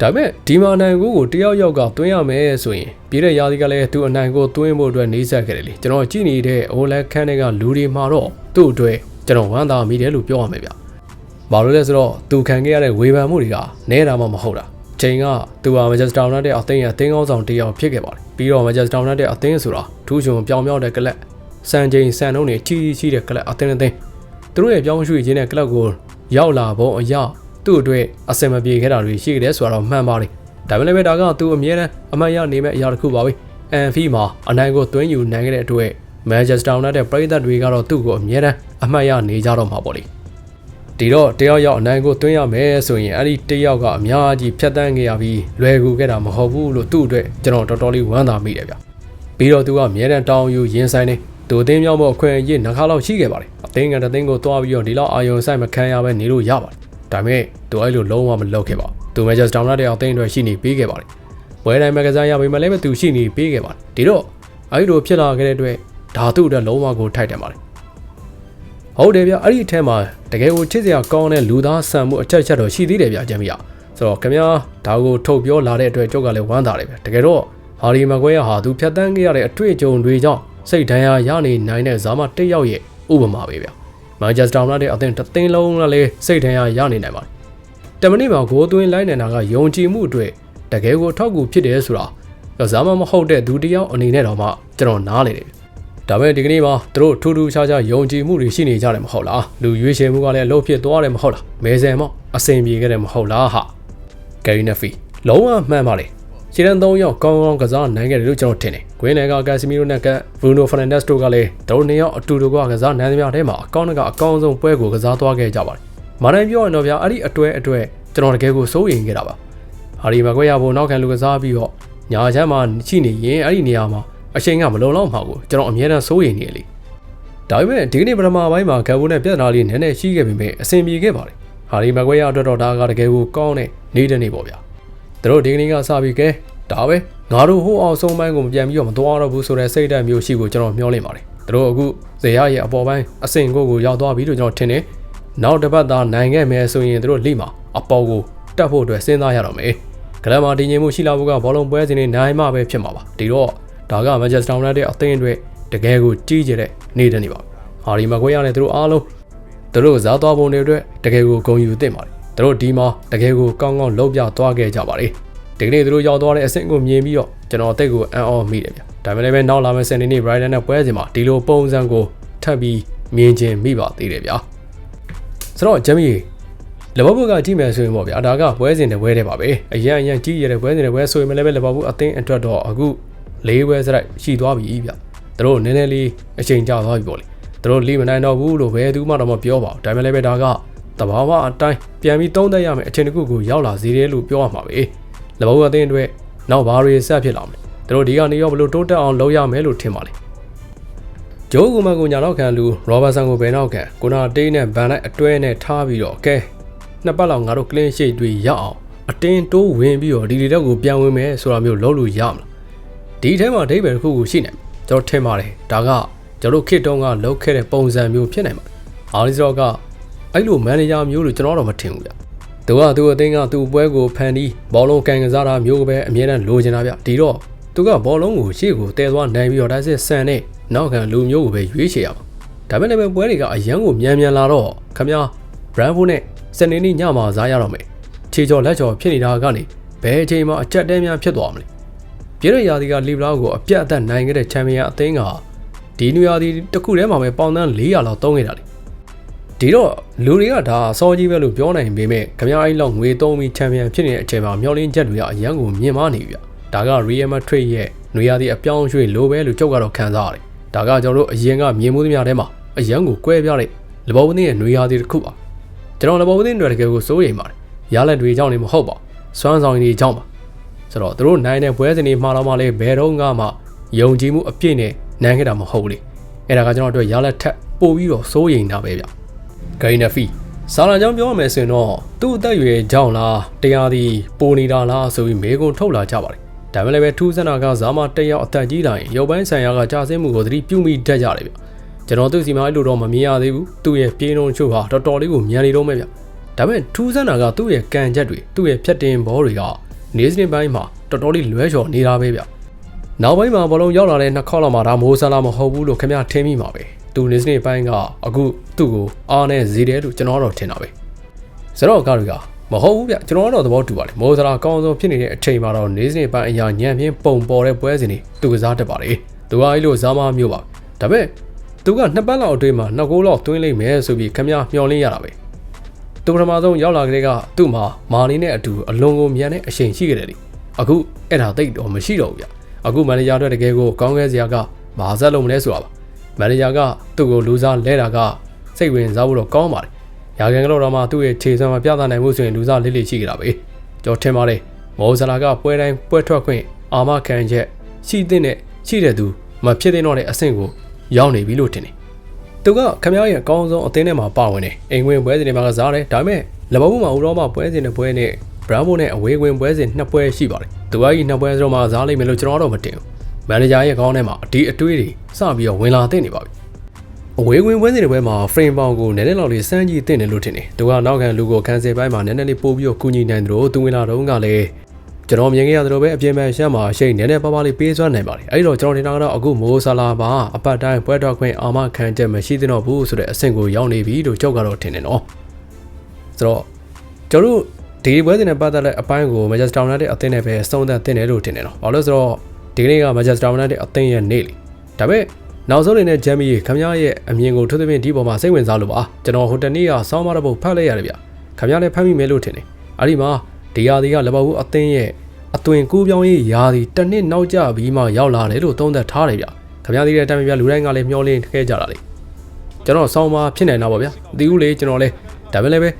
ဒါပေမဲ့ဒီမှာနိုင်ကိုကိုတယောက်ယောက်ကတွင်းရမယ်ဆိုရင်ပြည်တဲ့ရာသီကလည်းသူ့အနိုင်ကိုတွင်းဖို့အတွက်နေဆက်ခဲ့တယ်လေကျွန်တော်ကြည့်နေတဲ့အိုလက်ခန်းတွေကလူတွေမှာတော့သူ့အတွက်ကျွန်တော်ဝမ်းသာမိတယ်လို့ပြောရမယ်ဗျ။ဘာလို့လဲဆိုတော့သူခံခဲ့ရတဲ့ဝေဖန်မှုတွေကနဲတာမှမဟုတ်တာ။ချိန်ကသူဟာ Manchester United အသင်းရဲ့အသင်းကောင်းဆောင်တစ်ယောက်ဖြစ်ခဲ့ပါတယ်။ပြီးတော့ Manchester United အသင်းဆိုတာထူးချွန်ပြောင်ပြောင်းတဲ့ကလပ်စံချိန်စံနှုန်းတွေကြီးကြီးတဲ့ကလပ်အသင်းအသင်းသူတို့ရဲ့ပြောင်းရွှေ့ခြင်းတဲ့ကလပ်ကိုရောက်လာပုံအရာ သူ့အတွက်အစင်မပြေခဲ့တာတွေရှိခဲ့တယ်ဆိုတော့မှန်ပါတယ်။ဒါပေမဲ့လည်းဒါကသူအမြဲတမ်းအမှန်ရနေမဲ့အရာတစ်ခုပါပဲ။ NF မှာအနိုင်ကိုသွင်းယူနိုင်ခဲ့တဲ့အတွက် Manchester United ပြည်သက်တွေကတော့သူ့ကိုအမြဲတမ်းအမှတ်ရနေကြတော့မှာပေါ့လေဒီတော့တယောက်ယောက်အနိုင်ကိုသွင်းရမယ်ဆိုရင်အဲ့ဒီတယောက်ကအများကြီးဖြတ်တန်းခဲ့ရပြီးလွယ်ကူခဲ့တာမဟုတ်ဘူးလို့သူ့အတွက်ကျွန်တော်တော်တော်လေးဝမ်းသာမိတယ်ဗျပြီးတော့သူကအမြဲတမ်းတောင်းယူရင်းဆိုင်နေသူအသိမြောက်ဖို့အခွင့်အရေးနှခါလောက်ရှိခဲ့ပါတယ်အသိငယ်တသိန်းကိုတွားပြီးတော့ဒီလောက်အာယုံဆိုင်မခံရဘဲနေလို့ရပါတယ် ဒါပေမဲ့သူအဲ့လိုလုံးဝမလုပ်ခဲ့ပါဘူးသူ Manchester United အသိအတွက်ရှိနေပေးခဲ့ပါတယ်ဝယ်တိုင်းမဂဇိုင်းရပေမဲ့လည်းသူရှိနေပေးခဲ့ပါတယ်ဒီတော့အဲ့လိုဖြစ်လာခဲ့တဲ့အတွက်ဒါသူ့အတွက်လုံးဝကိုထိုက်တယ်ပါတယ်ဟုတ်တယ်ဗျအဲ့ဒီအထက်မှာတကယ်ကိုချစ်စရာကောင်းတဲ့လူသားဆန်မှုအချက်ချက်တော့ရှိသေးတယ်ဗျဂျမ်မီယာဆိုတော့ခင်ဗျာဒါကိုထုတ်ပြောလာတဲ့အတွက်ကျုပ်ကလည်းဝမ်းသာတယ်ဗျတကယ်တော့ဟာရီမကွဲရဟာသူဖြတ်တန်းခဲ့ရတဲ့အတွေ့အကြုံတွေကြောင့်စိတ်ဒဏ်ရာရနေနိုင်တဲ့ဇာမတစ်ယောက်ရဲ့ဥပမာပဲဗျ မန်ချက်စတာယူနိုက်တက်အသင်းတစ်သိန်းလုံးလည်းစိတ်ဒဏ်ရာရနေနိုင်ပါတယ်တမနစ်မှာဂိုးသွင်းလိုက်နေတာကယုံကြည်မှုအတွက်တကယ်ကိုထောက်ကူဖြစ်တယ်ဆိုတာဇာမမဟုတ်တဲ့သူတယောက်အနေနဲ့တော့မှကျွန်တော်နားလေတယ်ဒါပေမဲ့ဒီကနေ့မှာသူတို့ထူးထူးခြားခြားယုံကြည်မှုတွေရှိနေကြတယ်မဟုတ်လားလူရွေးချယ်မှုကလည်းအလုပ်ဖြစ်သွားတယ်မဟုတ်လားမဲဆယ်မော့အစင်ပြေခဲ့တယ်မဟုတ်လားဟာဂယ်ရီနဖီလုံးဝမှန်ပါလေ ခြေတန်း၃ယောက်ကောင်းကောင်းကစားနိုင်ခဲ့တယ်လို့ကျွန်တော်ထင်တယ်။ဂွင်းနယ်ကကာစီမီရိုနဲ့ကဘရူနိုဖာနန်ဒက်စ်တို့ကလည်းတို့နှစ်ယောက်အတူတူကကစားနိုင်သမျှထဲမှာအကောင်းကအကောင်းဆုံးပွဲကိုကစားသွားခဲ့ကြပါတယ်။မာနိုင်ပြောရင်တော့ဗျာအဲ့ဒီအတွဲအတွဲကျွန်တော်တကယ်ကိုစိုးရိမ်ခဲ့တာပါ။ဟာဒီမကွဲရဖို့နောက်ခံလူကစားပြီးတော့ညာချမ်းမှာရှိနေရင်အဲ့ဒီနေရာမှာအချိန်ကမလုံလောက်မှာကိုကျွန်တော်အမြဲတမ်းစိုးရိမ်နေလေ။ဒါပေမဲ့ဒီကနေ့ပထမပိုင်းမှာဂန်ဘိုနဲ့ပြဿနာလေးနည်းနည်းရှိခဲ့ပေမဲ့အဆင်ပြေခဲ့ပါတယ်။ဟာဒီမကွဲရအတွက်တော့ဒါကတကယ်ကိုကောင်းတဲ့နေတဲ့နေ့ပေါ့ဗျာ။ တို့ဒီကနေ့ကစပြီးကဲဒါပဲငါတို့ဟိုအောင်ဆုံးပိုင်းကိုမပြန်ပြီးတော့မသွားတော့ဘူးဆိုတဲ့စိတ်ဓာတ်မျိုးရှိကိုကျွန်တော်မျှော်လင့်ပါတယ်။တို့အခုဇေယျရဲ့အပေါ်ပိုင်းအဆင့်ကိုကိုရောက်သွားပြီလို့ကျွန်တော်ထင်တယ်။နောက်တစ်ပတ်သားနိုင်ခဲ့မယ်ဆိုရင်တို့လိမှာအပေါ်ကိုတက်ဖို့အတွက်စဉ်းစားရတော့မယ်။ကလပ်မှာတည်ငြိမ်မှုရှိလာဖို့ကဘောလုံးပွဲစဉ်တွေနိုင်မှပဲဖြစ်မှာပါ။ဒီတော့ဒါက Manchester United အသင်းအတွက်တကယ်ကိုကြီးကျယ်တဲ့နေတဲ့နေပါ။ဟာဒီမကွေးရတဲ့တို့အားလုံးတို့စားသွားပုံတွေအတွက်တကယ်ကိုဂုဏ်ယူသင့်ပါတယ်။ တို့ဒီမှာတကယ်ကိုကောင်းကောင်းလုပ်ပြသွားခဲ့ကြပါတယ်။ဒီကနေ့သူတို့ရောက်သွားတဲ့အဆင့်ကိုမြင်ပြီးတော့ကျွန်တော်အသက်ကိုအံ့ဩမိတယ်ဗျဒါပေမဲ့လည်းနောက်လာမယ့်စနေနေ့ Brighton နဲ့ပွဲစဉ်မှာဒီလိုပုံစံကိုထပ်ပြီးမြင်ကျင်မိပါသေးတယ်ဗျာဆိုတော့ဂျမီလဘဘူးကကြည့်မယ်ဆိုရင်ပေါ့ဗျာဒါကပွဲစဉ်တဲ့ပွဲတဲ့ပါပဲအရန်အရန်ကြီးရတဲ့ပွဲစဉ်တဲ့ပွဲဆိုရင်လည်းပဲလဘဘူးအသင်းအတွက်တော့အခု၄ပွဲစရိုက်ရှိသွားပြီဗျသူတို့နည်းနည်းလေးအချိန်ကြာသွားပြီပေါ့လေသူတို့လီမနိုင်တော့ဘူးလို့ဘယ်သူမှတော့မပြောပါဘူးဒါပေမဲ့လည်းပဲဒါက တဘာဝအတိုင်းပြန်ပြီးသုံးသပ်ရမယ်အချိန်တစ်ခုကိုရောက်လာစေတယ်လို့ပြောရမှာပဲလဘုံအသင်းအတွက်နောက်ဘာတွေဆက်ဖြစ်လာမလဲသူတို့ဒီကနေရောဘလို့တိုးတက်အောင်လုပ်ရမယ်လို့ထင်ပါလေဂျိုးကူမကူညာတော့ခံလူရောဘာဆန်ကိုဘယ်တော့ခံကိုနာတေးနဲ့ဗန်လိုက်အတွဲနဲ့ထားပြီးတော့ကဲနှစ်ပတ်လောက်ငါတို့ကလင်းရှိတ်တွေရအောင်အတင်းတိုးဝင်ပြီးတော့ဒီလီတော့ကိုပြန်ဝင်မယ်ဆိုတာမျိုးလုပ်လို့ရမလားဒီထဲမှာဒိဗယ်တစ်ခုခုရှိနေကျွန်တော်ထင်ပါတယ်ဒါကကျွန်တော်ခစ်တုံးကလုပ်ခဲ့တဲ့ပုံစံမျိုးဖြစ်နိုင်ပါတယ်အာလီဆော့က အဲ့လိုမန်နေဂျာမျိုးလို့ကျွန်တော်တော့မထင်ဘူးဗျသူကသူ့အသင်းကသူ့ပွဲကိုဖန်ပြီးဘောလုံးကန်ကစားတာမျိုးပဲအမြဲတမ်းလိုချင်တာဗျဒီတော့သူကဘောလုံးကိုရှေ့ကိုတဲသွားနိုင်ပြီးတော့ဒါစစ်ဆန်နဲ့နောက်ခံလူမျိုးကိုပဲရွေးချယ်ရမှာဒါပေမဲ့လည်းပွဲတွေကအရန်ကိုမြန်မြန်လာတော့ခမ ्या ဘရန်ဖိုနဲ့စနေနေ့ညမှာစားရတော့မယ်ခြေကျော်လက်ကျော်ဖြစ်နေတာကနေဘယ်အချိန်မှအကြက်တဲများဖြစ်သွားမလဲပြည်ရရာသီကလီဗလာကိုအပြတ်အသတ်နိုင်ခဲ့တဲ့ချန်ပီယံအသင်းကဒီနူရာသီတစ်ခုထဲမှာပဲပေါင်သန်း400လောက်သုံးခဲ့တာလေ ဒီတော့လူတွေကဒါစောကြီးပဲလို့ပြောနိုင်ပေမဲ့ခမရအိုက်လောက်ငွေသုံးပြီးချန်ပီယံဖြစ်နေတဲ့အချိန်မှာမျောလင်းချက်တွေကအရန်ကိုမြင်မနေပြီ။ဒါက Real Madrid ရဲ့နွေရာသီအပြောင်းအရွှေ့လိုပဲလို့ကြုတ်ကတော့ခံစားရတယ်။ဒါကကျွန်တော်တို့အရင်ကမြင်မှုသမျှထဲမှာအရန်ကိုကွဲပြားတဲ့လဘောဝင်းရဲ့နွေရာသီတစ်ခုပါ။ကျွန်တော်လဘောဝင်းတွေတကယ်ကိုစိုးရိမ်ပါတယ်။ရလက်တွေကြောင့်နေမဟုတ်ပါ။စွမ်းဆောင်ရည်ကြောင့်ပါ။ဆိုတော့သူတို့နိုင်တဲ့ပွဲစဉ်တွေမှာတော့မှလည်းဘယ်တော့မှယုံကြည်မှုအပြည့်နဲ့နိုင်ခဲ့တာမဟုတ်ဘူးလေ။အဲ့ဒါကကျွန်တော်တို့ရလက်ထက်ပို့ပြီးတော့စိုးရိမ်တာပဲဗျ။ ဂိုင်းနဖီစာလာကြောင့်ပြောရမယ်ဆိုရင်တော့သူ့အသက်အရွယ်ကြောင့်လားတရားသည်ပိုနေတာလားဆိုပြီးမေကွန်ထုတ်လာကြပါတယ်ဒါပေမဲ့လည်းပဲထူးဆန်းတာကဇာမတက်ရောက်အသက်ကြီးလာရင်ရုပ်ပိုင်းဆိုင်ရာကကြာဆင်းမှုကိုသတိပြုမိတတ်ကြတယ်ဗျကျွန်တော်သူ့စီမှာအဲ့လိုတော့မမြင်ရသေးဘူးသူ့ရဲ့ပြေးနှုံချို့ဟာတော်တော်လေးကိုမြန်နေတော့မဲ့ဗျဒါပေမဲ့ထူးဆန်းတာကသူ့ရဲ့ကံချက်တွေသူ့ရဲ့ဖြတ်တင်ဘောတွေကနေစနစ်ပိုင်းမှာတော်တော်လေးလွဲချော်နေတာပဲဗျနောက်ပိုင်းမှာဘလုံးရောက်လာတဲ့နှစ်ခေါက်လောက်မှာဒါမိုးဆလာမဟုတ်ဘူးလို့ခင်ဗျာထင်မိမှာပဲ သူနေစနစ်ပိုင်းကအခုသူ့ကိုအားနဲ့ဇေတယ်လို့ကျွန်တော်တော့ထင်တာပဲစတော့ကားတွေကမဟုတ်ဘူးဗျကျွန်တော်ကတော့သဘောတူပါတယ်မိုးဆလာအကောင်းဆုံးဖြစ်နေတဲ့အချိန်မှာတော့နေစနစ်ပိုင်းအရာညံပြင်းပုံပေါ်တဲ့ပွဲစဉ်တွေသူကစားတတ်ပါတယ်သူကအဲ့လိုဇာမမျိုးပါဒါပေမဲ့သူကနှစ်ပတ်လောက်အတွင်းမှာနှစ်ကိုးလောက်တွင်းလိုက်မယ်ဆိုပြီးခင်ဗျာမျှော်လင့်ရတာပဲသူပထမဆုံးရောက်လာကလေးကသူ့မှာမာလီနဲ့အတူအလွန်ကိုမြန်တဲ့အချိန်ရှိခဲ့တယ်လေအခုအဲ့ဒါတိတ်တော့မရှိတော့ဘူးဗျအခုမန်နေဂျာအတွက်တကယ်ကိုကောင်းခဲ့စရာကဘာဆက်လုပ်မလဲဆိုတာပါ မန်နေဂျာကသူ့ကိုလူစားလဲတာကစိတ်ဝင်စားဖို့တော့ကောင်းပါတယ်ရာဂန်ကတော့တော့မှသူ့ရဲ့ခြေစွမ်းမပြသနိုင်မှုဆိုရင်လူစားလေးလေးရှိကြတာပဲကျွန်တော်ထင်ပါတယ်မောဇလာကပွဲတိုင်းပွဲထွက်ခွင့်အာမခံချက်ရှိတဲ့နဲ့ရှိတဲ့သူမဖြစ်တဲ့တော့တဲ့အဆင့်ကိုရောက်နေပြီလို့ထင်တယ်သူကခမရရဲ့အကောင်းဆုံးအသင်းထဲမှာပါဝင်တယ်အိမ်ဝင်ပွဲစဉ်တွေမှာကစားတယ်ဒါပေမဲ့လဘဘူးမှာဥရောပပွဲစဉ်တဲ့ပွဲနဲ့ဘရာဗိုနဲ့အဝေးဝင်ပွဲစဉ်နှစ်ပွဲရှိပါတယ်သူကကြီးနှစ်ပွဲစလုံးမှာစားလိမ့်မယ်လို့ကျွန်တော်တော့မတင်ဘူး မန်နေဂျာရဲ့ခေါင်းထဲမှာဒီအတွေးတွေစပြီးတော့ဝင်လာတဲ့နေပါပြီအဝေးဝင်ပွဲစဉ်တွေပွဲမှာ frame ပေါင်ကိုနည်းနည်းလောက်လေးစမ်းကြည့်တင်တယ်လို့ထင်တယ်သူကနောက်ခံလူကိုကန်ဆယ်ပိုင်းမှာနည်းနည်းလေးပို့ပြီးတော့ကူညီနိုင်တယ်လို့သူဝင်လာတော့ကလည်းကျွန်တော်မြင်ခဲ့ရသလိုပဲအပြင်ပန်းရှမ်းမှာရှိတ်နည်းနည်းပါးပါးလေးပေးစွမ်းနိုင်ပါတယ်အဲ့တော့ကျွန်တော်တင်တာကတော့အခုမိုးဆာလာပါအပတ်တိုင်းပွဲတော်ခွင့်အာမခံချက်မရှိသင့်တော့ဘူးဆိုတဲ့အဆင့်ကိုရောက်နေပြီလို့ကြောက်ကတော့ထင်တယ်နော်ဆိုတော့ကျွန်တော်တို့ဒီပွဲစဉ်နဲ့ပတ်သက်တဲ့အပိုင်းကို Manchester United အသင်းနဲ့ပဲစုံသက်တင်တယ်လို့ထင်တယ်နော်ဘာလို့ဆိုတော့ ဒီကနေ့က Manchester United အသင်းရဲ့နေ့လေဒါပေမဲ့နောက်ဆုံးနေနဲ့ဂျမ်မီခမရရဲ့အမြင်ကိုထူးထူးဖြင့်ဒီပေါ်မှာစိတ်ဝင်စားလို့ပါကျွန်တော်ဟိုတနေ့ကစောင်းမတဲ့ပုတ်ဖတ်လိုက်ရတယ်ဗျခမရလည်းဖတ်မိမယ်လို့ထင်တယ်အဲ့ဒီမှာဒီယာဒီကလဘဘူးအသင်းရဲ့အသွင်ကူးပြောင်းရေးယာဒီတစ်နှစ်နောက်ကျပြီးမှရောက်လာတယ်လို့သုံးသပ်ထားတယ်ဗျခမရသေးတဲ့အတိုင်းပြလူတိုင်းကလည်းမျောလင်းခဲ့ကြတာလေကျွန်တော်စောင်းမဖြစ်နေတာပေါ့ဗျာဒီဦးလေကျွန်တော်လည်းဒါပဲလည်းပဲ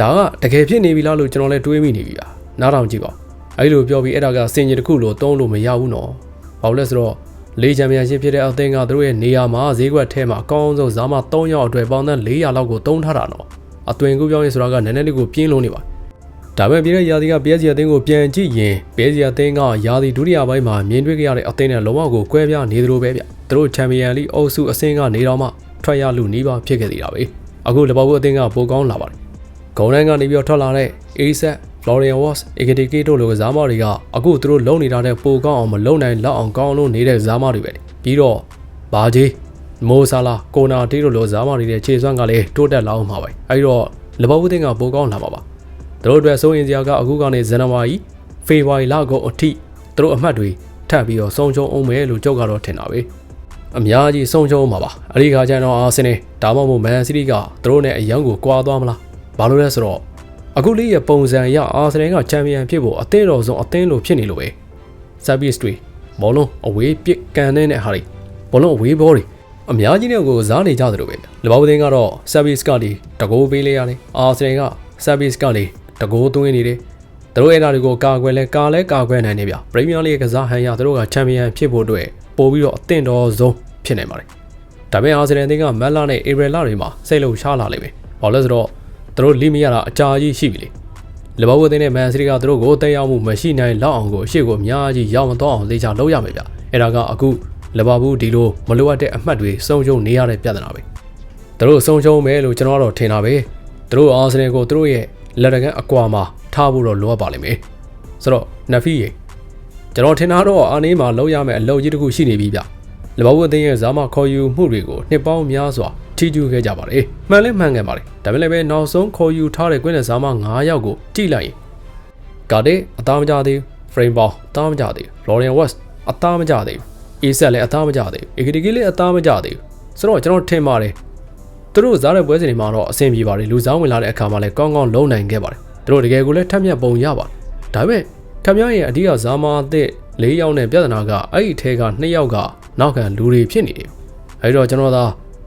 ဒါကတကယ်ဖြစ်နေပြီလားလို့ကျွန်တော်လည်းတွေးမိနေပြီဗျာနားထောင်ကြည့်ပါ အဲ့လိုပြောပြီးအဲ့ဒါကစင်ကြီးတစ်ခုလို့သုံးလို့မရဘူးနော်ဘာလို့လဲဆိုတော့လေးချန်ပီယံရှစ်ဖြစ်တဲ့အသင်းကသူတို့ရဲ့နေရာမှာဈေးကွက်ထဲမှာအကောင်းဆုံးဇာမ3ရောက်အတွက်ပေါင်းသန်း400လောက်ကိုသုံးထားတာနော်အသွင်ကူးပြောင်းရေးဆိုတာကနည်းနည်းလေးကိုပြင်းလို့နေပါဒါပေမဲ့ပြည်ရဲ့ယာဒီက PSG အသင်းကိုပြန်ကြည့်ရင် PSG အသင်းကယာဒီဒုတိယပိုင်းမှာမြင်တွေ့ခဲ့ရတဲ့အသင်းနဲ့လုံးဝကိုကွဲပြားနေသလိုပဲဗျသူတို့ချန်ပီယံလိအုပ်စုအဆင့်ကနေတော့မှထွက်ရလူနီးပါဖြစ်ခဲ့သေးတာပဲအခုလဘဘူးအသင်းကပိုကောင်းလာပါတယ်ဂုံတိုင်းကနေပြီးတော့ထွက်လာတဲ့ ASAP Florian Watts, AKTK တို့လိုကစားမတွေကအခုသူတို့လုံနေတာတဲ့ပိုကောင်းအောင်မလုံနိုင်လောက်အောင်ကောင်းလို့နေတဲ့ကစားမတွေပဲပြီးတော့ဘာကြီးမိုးဆာလာကိုနာတီတို့လိုကစားမတွေရဲ့ခြေစွမ်းကလည်းတိုးတက်လာအောင်မှာပဲအဲဒီတော့လဘဘူးတင်ကပိုကောင်းလာမှာပါသူတို့အတွက်စိုးရင်စရာကအခုကနေဇန်နဝါရီဖေဖော်ဝါရီလကုန်အထိသူတို့အမှတ်တွေထပ်ပြီးတော့ဆုံးရှုံးအောင်မယ်လို့ကြောက်ကတော့ထင်တာပဲအများကြီးဆုံးရှုံးမှာပါအဲ့ဒီခါကျတော့အာဆင်နယ်ဒါမှမဟုတ်မန်စီးတီးကသူတို့နဲ့အယံကိုကွာသွားမလားဘာလို့လဲဆိုတော့ အခုလေးရဲ့ပုံစံအရအာဆင်နယ်ကချန်ပီယံဖြစ်ဖို့အသင်းတော်ဆုံးအသင်းလိုဖြစ်နေလို့ပဲ service တွေဘောလုံးအဝေးပစ်ကန်တဲ့ဟာတွေဘောလုံးအဝေးဘောတွေအများကြီးနဲ့ကိုစားနေကြသလိုပဲလဘောက်သင်းကတော့ service ကလေတကိုးပေးလိုက်ရတယ်အာဆင်နယ်က service ကလေတကိုးသွင်းနေတယ်သူတို့အဲ့ဒါတွေကိုကာကွယ်လဲကာလဲကာကွယ်နိုင်နေဗျပရီးမီးယားလိကစားဟန်ရသူတို့ကချန်ပီယံဖြစ်ဖို့အတွက်ပို့ပြီးတော့အသင့်တော်ဆုံးဖြစ်နေပါတယ်ဒါပေမဲ့အာဆင်နယ်သင်းကမက်လာနဲ့အေဘရလာတွေမှာစိတ်လုံရှားလာလိမ့်မယ်ဘာလို့လဲဆိုတော့ သူတို့လိမရတာအကြာကြီးရှိပြီလေလဘဝသင်းနဲ့မန်စီးတီးကသူတို့ကိုတက်ရောက်မှုမရှိနိုင်လောက်အောင်ကိုအရှိကိုအများကြီးရောက်မတော့အောင်လေ့ချလုပ်ရမယ်ဗျအဲ့ဒါကအခုလဘဘူးဒီလိုမလိုအပ်တဲ့အမှတ်တွေစုံရှုံနေရတဲ့ပြဿနာပဲသူတို့စုံရှုံမယ်လို့ကျွန်တော်တော့ထင်တာပဲသူတို့အာဆင်နယ်ကိုသူတို့ရဲ့လက်တကန်းအကွာမှာထားဖို့တော့လိုအပ်ပါလိမ့်မယ်ဆိုတော့နဖီရေကျွန်တော်ထင်တာတော့အာနေမှာလောက်ရမယ့်အလုပ်ကြီးတစ်ခုရှိနေပြီဗျလဘဝအသင်းရဲ့ဇာမခေါ်ယူမှုတွေကိုနှစ်ပေါင်းများစွာ ထီကျူခဲ့ကြပါတယ်မှန်လဲမှန်ကန်ပါတယ်ဒါပေမဲ့လည်းနောက်ဆုံးခေါ်ယူထားတဲ့ကွင်းနဲ့ဇာမ9ယောက်ကိုကြည့်လိုက်ရင်ကာဒေအသားမကြသေးဘူး frame ball အသားမကြသေးဘူး Florian West အသားမကြသေးဘူး ASET လည်းအသားမကြသေးဘူး AKTK လည်းအသားမကြသေးဘူးဆိုတော့ကျွန်တော်ထင်ပါတယ်သူတို့စားတဲ့ပွဲစဉ်တွေမှာတော့အဆင်ပြေပါတယ်လူစားဝင်လာတဲ့အခါမှာလည်းကောင်းကောင်းလုံးနိုင်ခဲ့ပါတယ်သူတို့တကယ်ကိုလည်းထက်မြက်ပုံရပါတယ်ဒါပေမဲ့ထပ်မြရဲ့အဓိကဇာမာအသစ်၄ယောက်နဲ့ပြဿနာကအဲ့ဒီထဲက2ယောက်ကနောက်ခံလူတွေဖြစ်နေတယ်အဲဒီတော့ကျွန်တော်သာ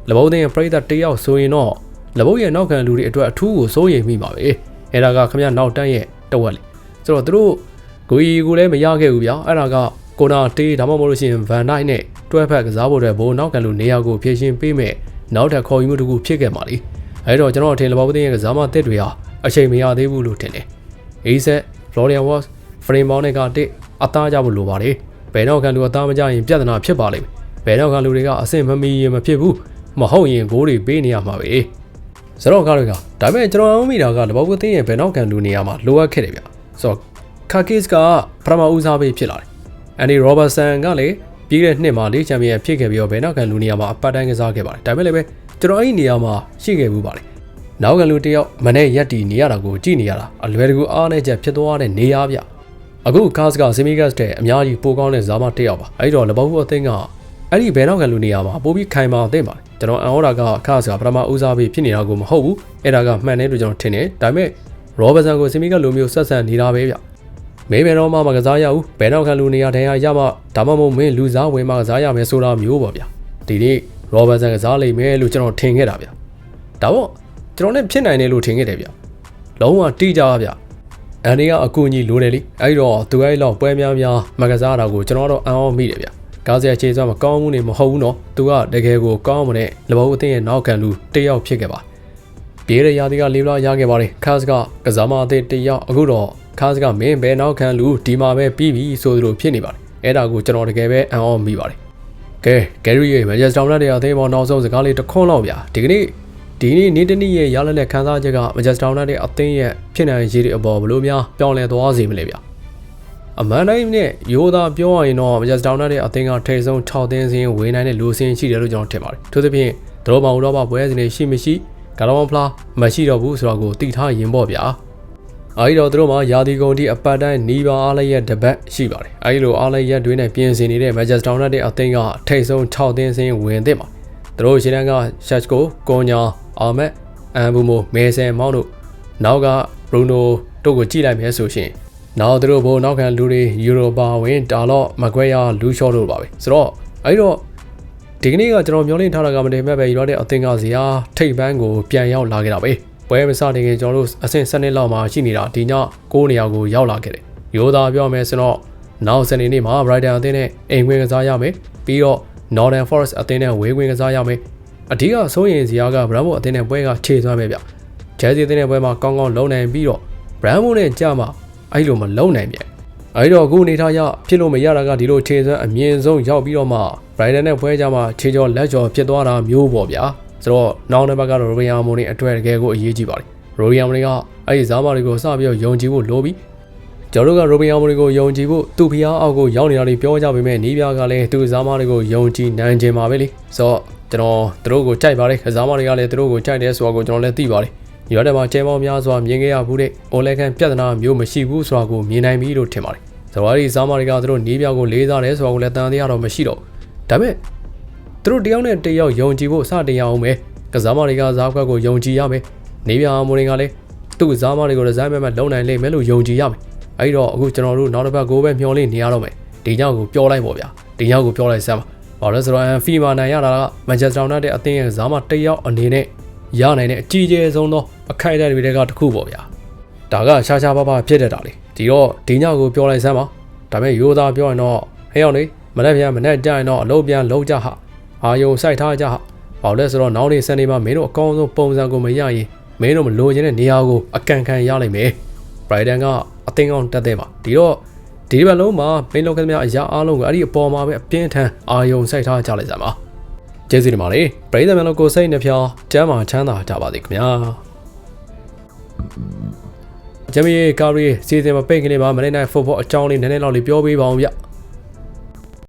လဘုံတဲ့ပြိသက်တယောက်ဆိုရင်တော့လဘုံရဲ့နောက်ခံလူတွေအတွက်အထူးကိုစိုးရိမ်မိပါပဲအဲ့ဒါကခမရနောက်တန်းရဲ့တဝက်လေဆိုတော့သူတို့ဂူရီကိုလည်းမရခဲ့ဘူးဗျာအဲ့ဒါကကိုနာတေးဒါမှမဟုတ်လို့ရှိရင်ဗန်ဒိုက်နဲ့တွဲဖက်ကစားဖို့အတွက်ဘိုးနောက်ကန်လူနေရာကိုဖြည့်ရှင်ပေးမဲ့နောက်ထပ်ခေါ်ယူမှုတစ်ခုဖြစ်ခဲ့ပါလိအဲတော့ကျွန်တော်အထင်လဘောပသိန်းရဲ့ကစားမတစ်တွေဟာအချိန်မရသေးဘူးလို့ထင်တယ်အေးဆက် Florian Watts frame bound နဲ့ကတစ်အသားကြဖို့လိုပါတယ်ဘယ်တော့ကန်လူအသားမကြရင်ပြဿနာဖြစ်ပါလိမ့်မယ်ဘယ်တော့ကန်လူတွေကအဆင်မမီရင်မဖြစ်ဘူး မဟုတ်ရင်ဂိုးတွေပေးနေရမှာပဲစတော့ကားတွေကဒါပေမဲ့ကျွန်တော်အမိတာကလဘောပသိန်းရဲ့ဘယ်တော့ကန်လူနေရာမှာလိုအပ်ခဲ့တယ်ဗျဆိုတော့ခါကစ်ကပထမဦးစားပေးဖြစ်လာတယ်အန်ဒီရောဘတ်ဆန်ကလည်းပြီးတဲ့နှစ်မှာလေးချန်ပီယံဖြစ်ခဲ့ပြီးတော့ဘယ်နောက်ကန်လူနေရာမှာအပတ်တိုင်းကစားခဲ့ပါတယ်ဒါပေမဲ့လည်းပဲကျွန်တော်အဲ့ဒီနေရာမှာရှိခဲ့ဘူးပါတယ်နောက်ကန်လူတယောက်မနဲ့ရက်တီနေရတာကိုကြည့်နေရတာအလွယ်တကူအားနဲ့ချက်ဖြစ်သွားတဲ့နေရာဗျအခုကားစကဆီမီဂတ်တဲ့အများကြီးပိုကောင်းတဲ့ဇာမတစ်ယောက်ပါအဲ့တော့လဘောဘူးအသင်းကအဲ့ဒီဘယ်နောက်ကန်လူနေရာမှာပိုပြီးခိုင်မာသင့်ပါတယ် ကျွန်တော်အန်ဟောတာကခါစကပထမဦးစားပေးဖြစ်နေတာကိုမဟုတ်ဘူးအဲ့ဒါကမှန်တယ်လို့ကျွန်တော်ထင်တယ်ဒါပေမဲ့ရောဘတ်ဆန်ကိုဆီမီဂတ်လိုမျိုးဆက်ဆံနေတာပဲဗျမေးမယ်တော့မှမကစားရဘူးဘယ်နောက်ခံလူနေရတန်းရရမှဒါမှမဟုတ်မင်းလူစားဝင်မှကစားရမယ်ဆိုတာမျိုးပေါ့ဗျာဒီနေ့ရောဘတ်ဆန်ကစားလိမ့်မယ်လို့ကျွန်တော်ထင်ခဲ့တာဗျာဒါပေါ့ကျွန်တော်လည်းဖြစ်နိုင်တယ်လို့ထင်ခဲ့တယ်ဗျာလုံးဝတိကျပါဗျာအန်ဒီကအကူအညီလိုတယ်လေအဲ့တော့သူအဲ့လောက်ပွဲများများမကစားတာကိုကျွန်တော်တော့အံ့ဩမိတယ်ဗျာ ကားစရာခြေစွမ်းမကောင်းဘူးနေမဟုတ်ဘူးနော်သူကတကယ်ကိုကောင်းမတဲ့လဘောအသင်းရဲ့နောက်ခံလူတစ်ယောက်ဖြစ်ခဲ့ပါပြေးရရာသီကလေးလာရခဲ့ပါတယ်ခါစကကစားမအသင်းတစ်ယောက်အခုတော့ခါစကမင်းဘယ်နောက်ခံလူဒီမှာပဲပြီးပြီဆိုသလိုဖြစ်နေပါတယ်အဲ့ဒါကိုကျွန်တော်တကယ်ပဲအံ့ဩမိပါတယ်ကဲဂယ်ရီရဲ့မန်ချက်စတာယူနိုက်တက်အသင်းပေါ်နောက်ဆုံးစကားလေးတစ်ခွန်းလောက်ဗျာဒီကနေ့ဒီနေ့နေတနေ့ရဲ့ရလနဲ့ခန်းစားချက်ကမန်ချက်စတာယူနိုက်တက်အသင်းရဲ့ဖြစ်နိုင်ရည်တွေအပေါ်ဘလို့များပြောင်းလဲသွားစေမလဲဗျာ အမှန်တိုင်းနဲ့ရိုးသားပြောရရင်တော့မန်ချက်စတာယူနိုက်တက်အသင်းကထိတ်ဆုံး6သင်းစင်းဝေနိုင်တဲ့လူစင်းရှိတယ်လို့ကျွန်တော်ထင်ပါတယ်ထို့သဖြင့်ဒရောမောင်တော့ဘပွဲစဉ်တွေရှိမရှိဂါလောင်ဖလားမရှိတော့ဘူးဆိုတော့ကိုတိထားရင်ပေါ့ဗျာအဲဒီတော့သူတို့မှာယာဒီကုန်တီအပတ်တိုင်းနီးပါအားလည်းရဲ့တပတ်ရှိပါတယ်အဲဒီလိုအားလည်းရက်တွင်းနဲ့ပြင်ဆင်နေတဲ့ Manchester United အသင်းကထိတ်ဆုံး6သင်းစင်းဝင်သင့်ပါသူတို့ရှင်းတန်းက Shachko ကွန်ညာအာမက်အန်ဘူမိုမေဆန်မောင်းတို့နောက်ကဘရူနိုတို့ကိုကြည့်လိုက်မယ်ဆိုရှင် နောက်သူတို့ဘိုးနောက်ခံလူတွေယူရိုပါဝင်တာလော့မကွဲယာလူရှော့တို့ပါပဲဆိုတော့အဲဒီတော့ဒီကနေ့ကကျွန်တော်မျောလင့်ထားတာကမတည်မဲ့ပဲယူနိုက်တက်အသင်းကဇာထိတ်ပန်းကိုပြန်ရောက်လာခဲ့တာပဲပွဲမစတင်ခင်ကျွန်တော်တို့အဆင့်7နှစ်လောက်မှာရှိနေတာဒီည9နေရာကိုရောက်လာခဲ့တယ်ရိုးသားပြောမယ်ဆိုတော့နောက်စနေနေ့မှာ Brighton အသင်းနဲ့အိမ်ဝင်ကစားရမယ်ပြီးတော့ Northern Forest အသင်းနဲ့ဝေးဝင်ကစားရမယ်အဓိကစိုးရင်စရာက Bravo အသင်းနဲ့ပွဲကခြေသွမ်းပဲဗျဂျယ်စီအသင်းနဲ့ပွဲမှာကောင်းကောင်းလုံနိုင်ပြီးတော့ Bravo နဲ့ကြာမှ အဲ့လိုမလုံနိုင်ပြန်အဲ့တော့အခုအနေထားရဖြစ်လို့မရတာကဒီလိုခြေစွမ်းအမြင့်ဆုံးရောက်ပြီးတော့မှ Brighton နဲ့ပွဲကြမှာခြေကျော်လက်ကျော်ဖြစ်သွားတာမျိုးပေါ့ဗျာဆိုတော့နောက်တစ်ပတ်ကတော့ရိုရီယာမိုနီအတွက်တကယ်ကိုအရေးကြီးပါတယ်ရိုရီယာမိုနီကအဲ့ဒီဇာမာတွေကိုစပြီးတော့ယုံကြည်ဖို့လိုပြီးကျွန်တော်တို့ကရိုဘင်ယာမိုနီကိုယုံကြည်ဖို့သူ့ဖျားအောက်ကိုရောက်နေတာတွေပြောကြပေမဲ့နီးပြားကလည်းသူ့ဇာမာတွေကိုယုံကြည်နိုင်ခြင်းပါပဲလေဆိုတော့ကျွန်တော်သူတို့ကိုကြိုက်ပါတယ်ဇာမာတွေကလည်းသူတို့ကိုကြိုက်တယ်ဆိုတာကိုကျွန်တော်လည်းသိပါတယ် ရွာထဲမှာကျဲပေါင်းများစွာမြင်ခဲ့ရဘူးတဲ့အိုလက်ကန်ပြဿနာမျိုးမရှိဘူးဆိုတာကိုမြင်နိုင်ပြီလို့ထင်ပါတယ်ဇဝါရီဇာမာတွေကသူတို့နီးပြားကိုလေးစားတယ်ဆိုတာကိုလည်းတန်တရားတော့မရှိတော့ဒါပေမဲ့သူတို့တယောက်နဲ့တယောက်ယုံကြည်ဖို့စတင်ရအောင်ပဲကစားမတွေကဇာခွက်ကိုယုံကြည်ရမယ်နေပြာမိုးတွေကလည်းသူ့ဇာမတွေကိုဒီဇိုင်းမဲ့မဲ့လုံနိုင်လိမ့်မယ်လို့ယုံကြည်ရမယ်အဲ့တော့အခုကျွန်တော်တို့နောက်တစ်ပတ်ကိုပဲမျောလင့်နေရတော့မယ်ဒီညောက်ကိုပြောလိုက်ပေါ့ဗျာဒီညောက်ကိုပြောလိုက်စမ်းပါဘာလို့ဆိုတော့ဖီမာနိုင်ရတာကမန်ချက်စတာယူနိုက်တက်အသင်းရဲ့ဇာမတစ်ယောက်အနေနဲ့ ရနိုင်တဲ့အကြီးကျယ်ဆုံးသောအခိုက်အတန့်တွေကတစ်ခုပေါ့ဗျာဒါကရှားရှားပါးပါးဖြစ်တတ်တာလေဒီတော့ဒီညောက်ကိုပြောလိုက်စမ်းပါဒါပေမဲ့ရိုးသားပြောရင်တော့ဟဲ့အောင်လေမနေ့ပြန်မနေ့ကြရင်တော့အလုပ်ပြန်လုံးကြဟာအာယုံစိုက်ထားကြဟာဘာလို့လဲဆိုတော့နောက်နေ့စနေမှာမင်းတို့အကောင်းဆုံးပုံစံကိုမရရင်မင်းတို့မလိုချင်တဲ့နေရာကိုအကန်ခံရနိုင်မယ်။ Brighton ကအသင်းကောင်းတက်တဲ့ပါဒီတော့ဒီဘက်လုံးမှာမင်းလုံးကသမျှအရာအားလုံးကအဲ့ဒီအပေါ်မှာပဲအပြင်းထန်အာယုံစိုက်ထားကြလိုက်စမ်းပါ ကျေးဇူးတင်ပါတယ်ပရိသတ်များလုံးကိုစိတ်နှဖျားကျမ်းမာချမ်းသာကြပါစေခင်ဗျာဂျမီကာရီစီစဉ်မပိတ်ကလေးပါမနေ့နိုင်ဖုတ်ဘောအကြောင်းလေးနည်းနည်းလောက်လေးပြောပေးပါအောင်ဗျ